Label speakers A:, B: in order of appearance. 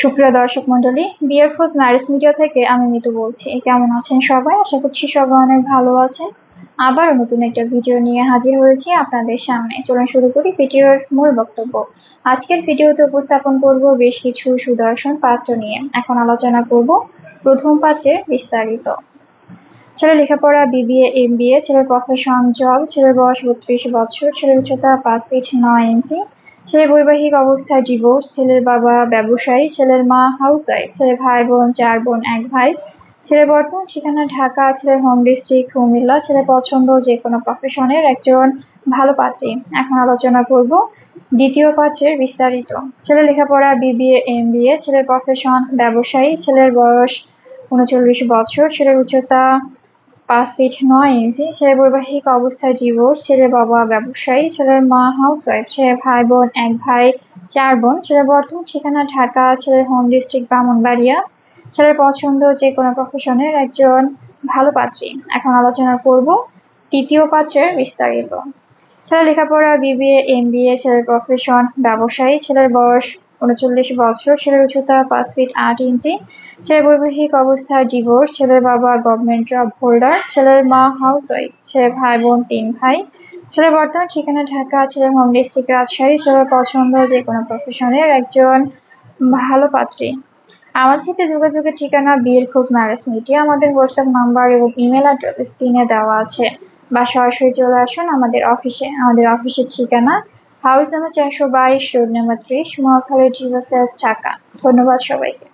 A: সুপ্রিয় দর্শক মন্ডলী বিয়ার খোঁজ ম্যারেজ মিডিয়া থেকে আমি মিতু বলছি। কেমন আছেন সবাই? আশা করছি সবাই অনেক ভালো আছেন। আবার নতুন একটা ভিডিও নিয়ে হাজির হয়েছি আপনাদের সামনে। চলুন শুরু করি ভিডিওর মূল বক্তব্য। আজকের ভিডিওতে উপস্থাপন করব বেশ কিছু সুদর্শন পাত্র নিয়ে। এখন আলোচনা করব প্রথম পাত্রের বিস্তারিত। ছেলে লেখাপড়া, বিবিএ এম বিএ ছেলের প্রফেশন জব ছেলের বয়স বত্রিশ বছর, ছেলের উচ্চতা পাঁচ ফিট নয় ইঞ্চি ছেলে বৈবাহিক অবস্থায় ডিভোর্স ছেলের বাবা ব্যবসায়ী, ছেলের মা হাউস ওয়াইফ ছেলের ভাই বোন, চার বোন, এক ভাই। ছেলের বর্তমান ঠিকানা ঢাকা, ছেলের হোম ডিস্ট্রিক্ট কুমিল্লা ছেলে পছন্দ যে কোনো প্রফেশনের একজন ভালো পাত্রী। এখন আলোচনা করব দ্বিতীয় পাত্রের বিস্তারিত। ছেলে লেখাপড়া বিবিএ এম বিএ ছেলের প্রফেশন ব্যবসায়ী, ছেলের বয়স উনচল্লিশ বছর, ছেলের উচ্চতা পাঁচ ফিট নয় ইঞ্চি ছেলে বৈবাহিক অবস্থায় ডিভোর্স ছেলে, বাবা, ব্যবসায়ী, ছেলের মা হাউস ওয়াইফ ছেলের ভাই বোন, এক ভাই, চার বোন ছেলের বর্তমান ঠিকানা ঢাকা, ছেলের হোম ডিস্ট্রিক্ট ব্রাহ্মণবাড়িয়া, ছেলের পছন্দ যে কোনো প্রফেশনের একজন ভালো পাত্রী। এখন আলোচনা করব তৃতীয় পাত্রের বিস্তারিত। ছেলে লেখাপড়া, বিবিএ এম বিএ ছেলের প্রফেশন ব্যবসায়ী, ছেলের বয়স, উনচল্লিশ বছর, ছেলের উচ্চতা পাঁচ ফিট আট ইঞ্চি ছেলের বৈবাহিক অবস্থায় ডিভোর্স ছেলের বাবা গভর্নমেন্ট জব হোল্ডার ছেলের মা হাউস ওয়াইফ ছেলের ভাই বোন তিন ভাই। ছেলের বর্তমান ঠিকানা ঢাকা, ছেলের হোম ডিস্ট্রিক্ট রাজশাহী, ছেলের পছন্দ যে কোনো প্রফেশনের একজন ভালো পাত্রী। আমাদের সাথে যোগাযোগের ঠিকানা বিয়ের খোঁজ ম্যারেজ মিডিয়া। আমাদের হোয়াটসঅ্যাপ নাম্বার এবং ইমেল অ্যাড্রেস স্ক্রিনে দেওয়া আছে। বা সরাসরি চলে আসুন আমাদের অফিসে আমাদের অফিসের ঠিকানা হাউস নাম্বার চারশো বাইশ রোড নাম্বার ত্রিশ মহাখালী জিভা ঢাকা। ধন্যবাদ সবাইকে।